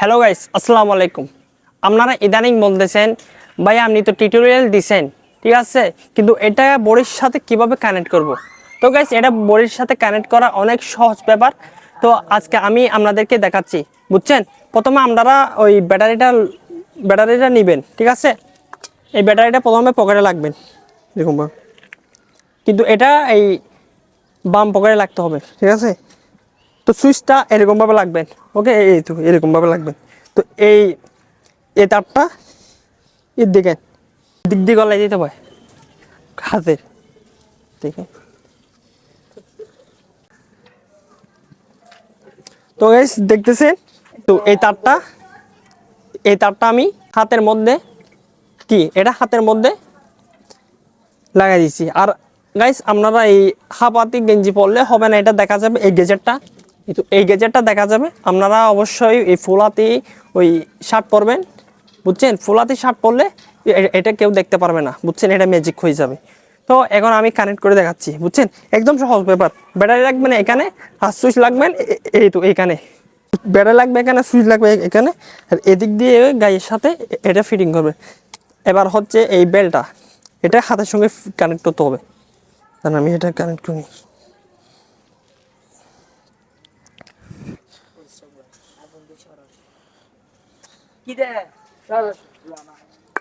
Hello guys আসসালামু আলাইকুম আপনারা ইদানিং বলতেছেন, ভাই, আপনি তো টিউটোরিয়াল দিছেন। ঠিক আছে? কিন্তু এটা বড়ির সাথে কীভাবে কানেক্ট করব? তো গাইস এটা বড়ির সাথে কানেক্ট করা অনেক সহজ ব্যাপার। তো, আজকে আমি আপনাদেরকে দেখাচ্ছি। বুঝছেন? প্রথমে আপনারা ওই ব্যাটারিটা ব্যাটারিটা নেবেন, ঠিক আছে? এই ব্যাটারিটা প্রথমে পকেটে লাগবেন। ভাবে। কিন্তু এটা এই বাম পকেটে লাগতে হবে, ঠিক আছে? তো সুইচটা এরকমভাবে লাগবেন ওকে এই তো, এরকমভাবে লাগবেন তো এই এই তারটা এর দিকে, দিক দিয়ে গলায় দিতে হয় হাতের দেখে। তো গাইস দেখতেছেন? তো এই তারটা এই তারটা আমি হাতের মধ্যে কি? এটা হাতের মধ্যে লাগাই দিছি আর গাইস আপনারা এই হাফাতি গেঞ্জি পরলে হবে না, এটা দেখা যাবে এই গেজেটটা কিন্তু এই গেজেটটা দেখা যাবে। আপনারা অবশ্যই এই ফুলাতি ওই শার্ট পরবেন। বুঝছেন? ফুলাতি শার্ট পরলে এটা কেউ দেখতে পারবে না। বুঝছেন? এটা ম্যাজিক হয়ে যাবে। তো এখন আমি কানেক্ট করে দেখাচ্ছি। বুঝছেন? একদম সহজ ব্যাপার। ব্যাটারি লাগবেন এখানে আর সুইচ লাগবেন এই তো এইখানে ব্যাটারি লাগবে এখানে সুইচ লাগবে এখানে। আর এদিক দিয়ে গায়ের সাথে এটা ফিটিং করবে। এবার হচ্ছে এই বেলটা এটা হাতের সঙ্গে কানেক্ট করতে হবে। কারণ আমি এটা কানেক্ট করি।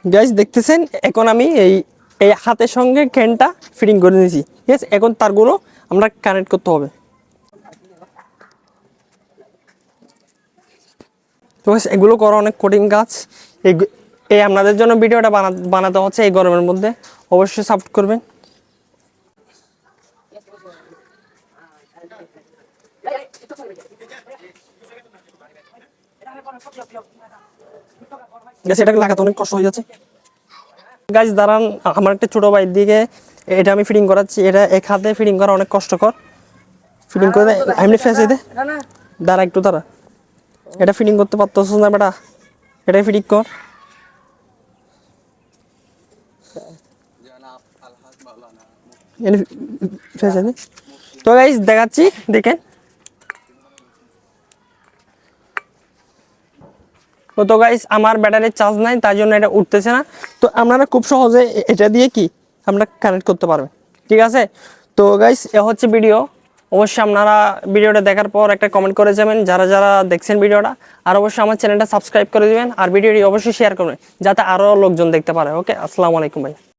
গাইজ দেখতেছেন এখন আমি এই এই হাতের সঙ্গে ক্যানটা ফিটিং করে নিয়েছি ঠিক আছে এখন তারগুলো আমরা কানেক্ট করতে হবে তো এগুলো করা অনেক কঠিন কাজ এই আপনাদের জন্য ভিডিওটা বানা বানাতে হচ্ছে এই গরমের মধ্যে অবশ্যই সাপোর্ট করবেন গাছ এটাকে লাগাতে অনেক কষ্ট হয়ে যাচ্ছে। গাছ দাঁড়ান, আমার একটা ছোট ভাইয়ের দিকে, এটা আমি ফিটিং করাচ্ছি। এটা এক হাতে ফিটিং করা অনেক কষ্টকর। ফিটিং করে এমনি ফেসে দে। দাঁড়া একটু, দাঁড়া। এটা ফিটিং করতে পারতেছ না বেটা। এটাই ফিটিং কর। ফেসে দে। তো গাইজ দেখাচ্ছি, দেখেন। তো গাইস আমার ব্যাটারির চার্জ নাই তাই জন্য এটা উঠতেছে না। তো আপনারা খুব সহজে এটা দিয়ে কি আমরা কানেক্ট করতে পারবেন। ঠিক আছে? তো গাইস এ হচ্ছে ভিডিও অবশ্যই আপনারা ভিডিওটা দেখার পর একটা কমেন্ট করে যাবেন, যারা যারা দেখছেন ভিডিওটা আর অবশ্যই আমার চ্যানেলটা সাবস্ক্রাইব করে দিবেন, আর ভিডিওটি অবশ্যই শেয়ার করবেন, যাতে আরও লোকজন দেখতে পারে ওকে আসসালামু আলাইকুম ভাই।